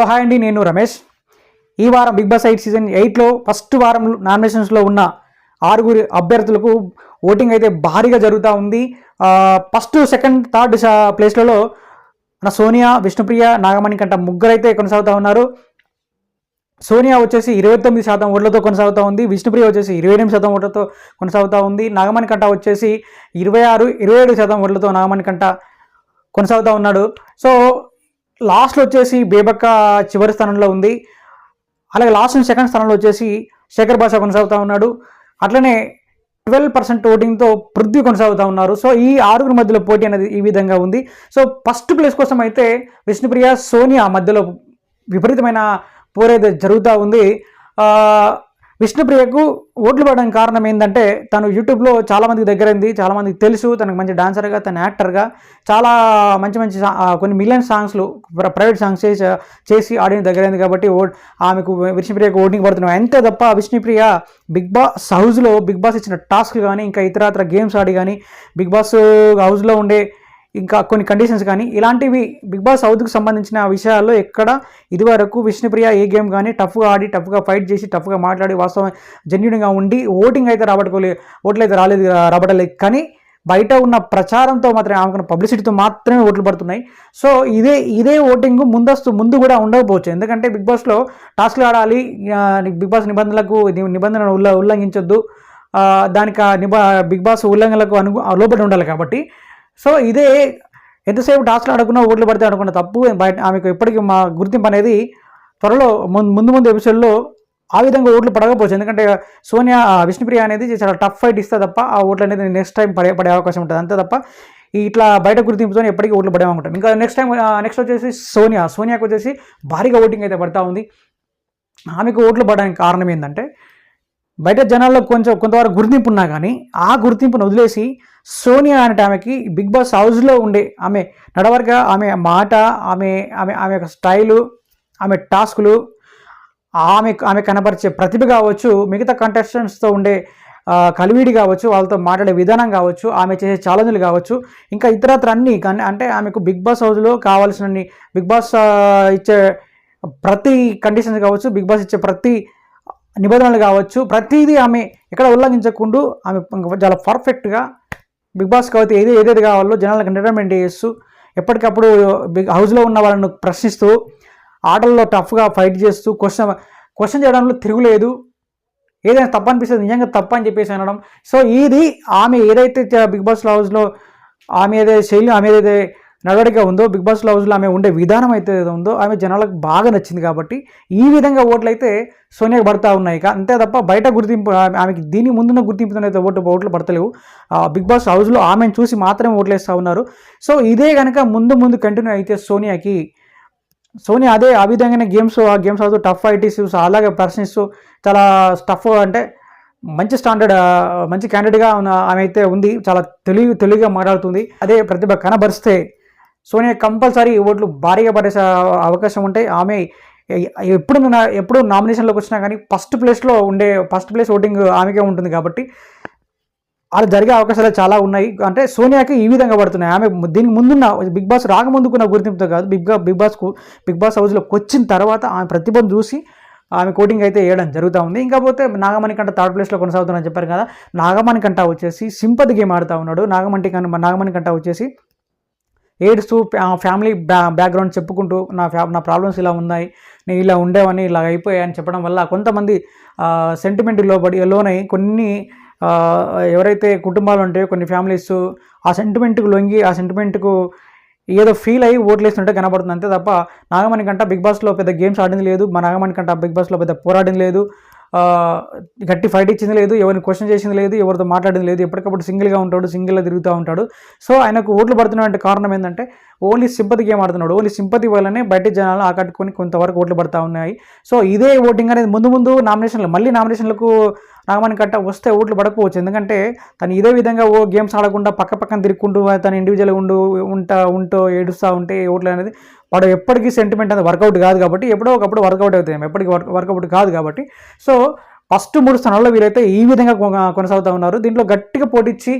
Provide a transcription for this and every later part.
Hello hi అండి నేను రమేష్. ఈ వారం బిగ్ బాస్ ఎయిట్ సీజన్ ఎయిట్లో ఫస్ట్ వారం నామినేషన్స్లో ఉన్న ఆరుగురు అభ్యర్థులకు ఓటింగ్ అయితే భారీగా జరుగుతూ ఉంది. ఫస్ట్ సెకండ్ థర్డ్ ప్లేస్లలో మన సోనియా విష్ణుప్రియ నాగమణి కంట ముగ్గురు అయితే కొనసాగుతూ ఉన్నారు. సోనియా వచ్చేసి ఇరవై తొమ్మిది శాతం ఓట్లతో కొనసాగుతూ ఉంది. విష్ణుప్రియ వచ్చేసి ఇరవై ఎనిమిది శాతం ఓట్లతో కొనసాగుతూ ఉంది. నాగమణి కంట వచ్చేసి ఇరవై ఆరు ఇరవై ఏడు శాతం ఓట్లతో నాగమణి కంట కొనసాగుతూ ఉన్నాడు. సో లాస్ట్లో వచ్చేసి బేబక్క చివరి స్థానంలో ఉంది. అలాగే లాస్ట్ అండ్ సెకండ్ స్థానంలో వచ్చేసి శేఖర్ భాష కొనసాగుతూ ఉన్నాడు. అట్లనే ట్వెల్వ్ పర్సెంట్ ఓటింగ్తో పృథ్వీ కొనసాగుతూ ఉన్నారు. సో ఈ ఆరుగురు మధ్యలో పోటీ అనేది ఈ విధంగా ఉంది. సో ఫస్ట్ ప్లేస్ కోసం అయితే విష్ణుప్రియ సోనియా మధ్యలో విపరీతమైన పోరేది జరుగుతూ ఉంది. విష్ణుప్రియకు ఓట్లు పడడానికి కారణం ఏంటంటే తను యూట్యూబ్లో చాలామందికి దగ్గరైంది చాలామందికి తెలుసు తనకు మంచి డాన్సర్గా తన యాక్టర్గా చాలా మంచి మంచి కొన్ని మిలియన్ సాంగ్స్లు ప్ర- ప్రైవేట్ సాంగ్స్ చేసి చేసి ఆడియన్స్ దగ్గరైంది కాబట్టి ఓ ఆమెకు విష్ణుప్రియకు ఓటింగ్ పడుతున్నాం అంతే తప్ప విష్ణుప్రియ బిగ్ బాస్ హౌస్లో బిగ్ బాస్ ఇచ్చిన టాస్క్లు కానీ ఇంకా ఇతర ఇతర గేమ్స్ ఆడి కానీ బిగ్ బాస్ హౌస్లో ఉండే ఇంకా కొన్ని కండిషన్స్ కానీ ఇలాంటివి బిగ్ బాస్ సౌత్కు సంబంధించిన విషయాల్లో ఎక్కడ ఇదివరకు విష్ణుప్రియ ఏ గేమ్ కానీ టఫ్గా ఆడి టఫ్గా ఫైట్ చేసి టఫ్గా మాట్లాడి వాస్తవం జెన్యున్గా ఉండి ఓటింగ్ అయితే రాబట్టుకోలే ఓట్లు అయితే రాలేదు రాబట్టలేదు కానీ బయట ఉన్న ప్రచారంతో మాత్రమే ఆమెకున్న పబ్లిసిటీతో మాత్రమే ఓట్లు పడుతున్నాయి. సో ఇదే ఇదే ఓటింగ్ ముందస్తు ముందు కూడా ఉండకపోవచ్చు. ఎందుకంటే బిగ్ బాస్లో టాస్క్లు ఆడాలి బిగ్ బాస్ నిబంధనలకు నిబంధనలు ఉల్ల ఉల్లంఘించొద్దు. దానికి నిబా నిబ బిగ్ బాస్ ఉల్లంఘనలకు అను లోబడి ఉండాలి కాబట్టి సో ఇదే ఎంతసేపు టాస్క్లు ఆడుకున్నా ఓట్లు పడితే అనుకున్న తప్పు. బయట ఆమెకు ఎప్పటికీ మా గుర్తింపు అనేది త్వరలో ముందు ముందు ఎపిసోడ్లో ఆ విధంగా ఓట్లు పడకపోవచ్చు. ఎందుకంటే సోనియా ఆ, విష్ణుప్రియ అనేది చాలా టఫ్ ఫైట్ ఇస్తే తప్ప ఆ ఓట్లు అనేది నెక్స్ట్ టైం పడే పడే అవకాశం ఉంటుంది. అంతే తప్ప ఇట్లా బయట గుర్తింపుతో ఎప్పటికీ ఓట్లు పడేమనుకుంటాం ఇంకా నెక్స్ట్ టైం నెక్స్ట్ వచ్చేసి సోనియా. సోనియాకు వచ్చేసి భారీగా ఓటింగ్ అయితే పడతా ఉంది. ఆమెకు ఓట్లు పడడానికి కారణం ఏంటంటే బయట జనాల్లో కొంచెం కొంతవరకు గుర్తింపు ఉన్నా కానీ ఆ గుర్తింపును వదిలేసి సోనియా అనే ఆమెకి బిగ్ బాస్ హౌస్లో ఉండే ఆమె నడవరక ఆమె మాట ఆమె ఆమె ఆమె యొక్క స్టైలు ఆమె టాస్కులు ఆమె ఆమె కనపరిచే ప్రతిభ కావచ్చు మిగతా కంటెస్టెంట్స్తో ఉండే కలివిడి కావచ్చు వాళ్ళతో మాట్లాడే విధానం కావచ్చు ఆమె చేసే ఛాలెంజ్లు కావచ్చు ఇంకా ఇతరత్ర అన్నీ కానీ అంటే ఆమెకు బిగ్ బాస్ హౌస్లో కావాల్సిన బిగ్ బాస్ ఇచ్చే ప్రతి కండిషన్స్ కావచ్చు బిగ్ బాస్ ఇచ్చే ప్రతి నిబంధనలు కావచ్చు. ప్రతిదీ ఆమె ఎక్కడ ఉల్లంఘించకుండా ఆమె చాలా పర్ఫెక్ట్గా బిగ్ బాస్ కాబట్టి ఏది ఏదైతే కావాలో జనాలకు ఎంటర్టైన్మెంట్ చేస్తూ ఎప్పటికప్పుడు బిగ్ హౌస్లో ఉన్న వాళ్ళను ప్రశ్నిస్తూ ఆటల్లో టఫ్గా ఫైట్ చేస్తూ క్వశ్చన్ క్వశ్చన్ చేయడంలో తిరుగులేదు. ఏదైనా తప్పు అనిపిస్తుంది నిజంగా తప్పు అని చెప్పేసి అనడం. సో ఇది ఆమె ఏదైతే బిగ్ బాస్ హౌస్లో ఆమె ఏదైతే శైలి ఆమె ఏదైతే నడవడిక ఉందో బిగ్ బాస్ హౌస్లో ఆమె ఉండే విధానం అయితే ఏదో ఉందో ఆమె జనాలకు బాగా నచ్చింది కాబట్టి ఈ విధంగా ఓట్లు అయితే సోనియాకి పడతా ఉన్నాయి. ఇక అంతే తప్ప బయట గుర్తింపు ఆమె- ఆమెకి దీని ముందున్న గుర్తింపుతో అయితే ఓట్లు ఓట్లు పడతలేవు. ఆ, బిగ్ బాస్ హౌస్లో ఆమెను చూసి మాత్రమే ఓట్లు వేస్తూ ఉన్నారు. సో ఇదే కనుక ముందు ముందు కంటిన్యూ అయితే సోనియాకి సోనియా అదే ఆ విధంగానే గేమ్స్ ఆ గేమ్స్ ఆడుతూ టఫ్ ఫైటీస్ అలాగే పర్సన్స్ చాలా టఫ్ అంటే మంచి స్టాండర్డ్ మంచి క్యాండిడేట్గా ఉన్న ఆమె అయితే ఉంది. చాలా తెలివి తెలివిగా మాట్లాడుతుంది. అదే ప్రతిభ కనబరిస్తే సోనియా కంపల్సరీ ఓట్లు భారీగా పడేసే అవకాశం ఉంటాయి. ఆమె ఎప్పుడు నా- ఎప్పుడు నామినేషన్లోకి వచ్చినా కానీ ఫస్ట్ ప్లేస్లో ఉండే ఫస్ట్ ప్లేస్ ఓటింగ్ ఆమెకే ఉంటుంది కాబట్టి అలా జరిగే అవకాశాలు చాలా ఉన్నాయి. అంటే సోనియాకి ఈ విధంగా పడుతున్నాయి. ఆమె దీనికి ముందున్న బిగ్ బాస్ రాకముందుకున్న గుర్తింపుతో కాదు. బిగ్ బా బిగ్ బాస్కు బిగ్ బాస్ హౌస్లోకి వచ్చిన తర్వాత ఆమె ప్రతిభను చూసి ఆమె కోటింగ్ అయితే వేయడం జరుగుతూ ఉంది. ఇంకపోతే నాగమణి కంట థర్డ్ ప్లేస్లో కొనసాగుతుందని చెప్పారు కదా. నాగమణి కంట వచ్చేసి సింపతి గేమ్ ఆడుతూ ఉన్నాడు. నాగమణి కంట నాగమణి కంట వచ్చేసి ఏడుస్తూ ఫ్యామిలీ బ్యా బ్యాక్గ్రౌండ్ చెప్పుకుంటూ నా ఫ్యా నా ప్రాబ్లమ్స్ ఇలా ఉన్నాయి నేను ఇలా ఉండేవని ఇలా అయిపోయాయని చెప్పడం వల్ల కొంతమంది సెంటిమెంట్ లోబడి లోనై కొన్ని ఎవరైతే కుటుంబాలు ఉంటాయో కొన్ని ఫ్యామిలీస్ ఆ సెంటిమెంట్కు లొంగి ఆ సెంటిమెంట్కు ఏదో ఫీల్ అయ్యి ఓట్లేస్తుంటే కనబడుతుంది. అంతే తప్ప నాగమణి కంట బిగ్ బాస్లో పెద్ద గేమ్స్ ఆడింది లేదు మా నాగమణి కంట బిగ్ బాస్లో పెద్ద పోరాడింది లేదు. గట్టి ఫైట్ ఇచ్చింది లేదు ఎవరిని క్వశ్చన్ చేసింది లేదు ఎవరితో మాట్లాడింది లేదు ఎప్పటికప్పుడు సింగిల్గా ఉంటాడు సింగిల్గా తిరుగుతూ ఉంటాడు. సో ఆయనకు ఓట్లు పడుతున్నటువంటి కారణం ఏంటంటే ఓన్లీ సింపతి గేమ్ ఆడుతున్నాడు. ఓన్లీ సింపతి వల్లనే బయట జనాలు ఆకట్టుకొని కొంతవరకు ఓట్లు పడుతూ ఉన్నాయి. సో ఇదే ఓటింగ్ అనేది ముందు ముందు నామినేషన్లు మళ్ళీ నామినేషన్లకు నాగమణి కట్ట వస్తే ఓట్లు పడకపోవచ్చు. ఎందుకంటే తను ఇదే విధంగా ఓ గేమ్స్ ఆడకుండా పక్క పక్కన తిరుక్కుంటూ తను ఇండివిజువల్గా ఉండు ఉంటా ఉంటూ ఏడుస్తూ ఉంటే ఓట్లు అనేది వాడు ఎప్పటికీ సెంటిమెంట్ అనేది వర్కౌట్ కాదు కాబట్టి ఎప్పుడో ఒకప్పుడు వర్కౌట్ అవుతాయి. ఎప్పటికీ వర్క్ వర్కౌట్ కాదు కాబట్టి. సో ఫస్ట్ మూడు స్థానాల్లో వీరైతే ఈ విధంగా కొనసాగుతూ ఉన్నారు. దీంట్లో గట్టిగా పోటీచ్చి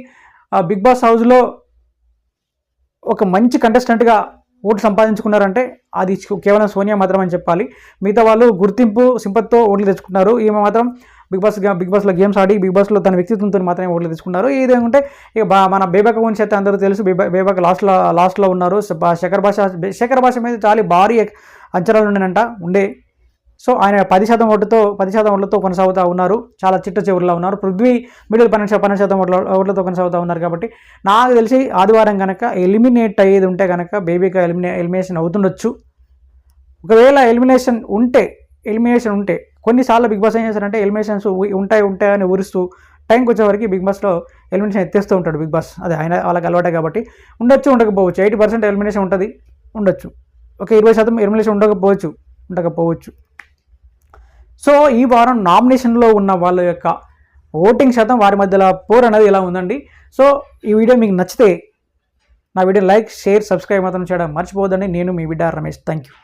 బిగ్ బాస్ హౌస్లో ఒక మంచి కంటెస్టెంట్గా ఓట్లు సంపాదించుకున్నారంటే అది కేవలం సోనియా మాత్రం అని చెప్పాలి. మిగతా వాళ్ళు గుర్తింపు సింపత్తో ఓట్లు తెచ్చుకున్నారు ఈమె మాత్రం బిగ్ బాస్ బిగ్ బాస్లో గేమ్స్ ఆడి బిగ్ బాస్లో తన వ్యక్తిత్వంతో మాత్రమే ఓట్లు తీసుకున్నారు ఇదేంటే ఇక మన బేబక గురించి అయితే అందరూ తెలుసు. బేబ బేబక లాస్ట్లో లాస్ట్లో ఉన్నారు. శేఖర్ భాష శేఖర్ భాష మీద చాలా భారీ అంచనాలు ఉండేనంట ఉండే. సో ఆయన పది శాతం ఓట్లతో పది శాతం ఓట్లతో కొనసాగుతూ ఉన్నారు. చాలా చిట్ట చివరిలో ఉన్నారు. పృథ్వీ మిడిల్ పన్నెండు పన్నెండు శాతం ఓట్ల ఓట్లతో కొనసాగుతూ ఉన్నారు కాబట్టి నాకు తెలిసి ఆదివారం కనుక ఎలిమినేట్ అయ్యేది ఉంటే కనుక బేబీగా ఎలిమినే ఎలిమినేషన్ అవుతుండొచ్చు. ఒకవేళ ఎలిమినేషన్ ఉంటే ఎలిమినేషన్ ఉంటే కొన్నిసార్లు బిగ్ బాస్ ఏం చేస్తారంటే ఎలిమినేషన్స్ ఉంటాయి ఉంటాయి అని ఊరుస్తూ టైంకి వచ్చేవరకు బిగ్ బాస్లో ఎలిమినేషన్ ఎత్తేస్తూ ఉంటాడు బిగ్ బాస్. అదే ఆయన వాళ్ళకి అలవాటే కాబట్టి ఉండొచ్చు ఉండకపోవచ్చు. ఎయిటీ పర్సెంట్ ఎలిమినేషన్ ఉంటుంది ఉండొచ్చు. ఒక ఇరవై శాతం ఎలిమినేషన్ ఉండకపోవచ్చు ఉండకపోవచ్చు. సో ఈ వారం నామినేషన్లో ఉన్న వాళ్ళ యొక్క ఓటింగ్ శాతం వారి మధ్యలో పోర్ అనేది ఇలా ఉందండి. సో ఈ వీడియో మీకు నచ్చితే నా వీడియో లైక్ షేర్ సబ్స్క్రైబ్ మాత్రం చేయడం మర్చిపోవద్దండి. నేను మీ బిడ్డ రమేష్. Thank you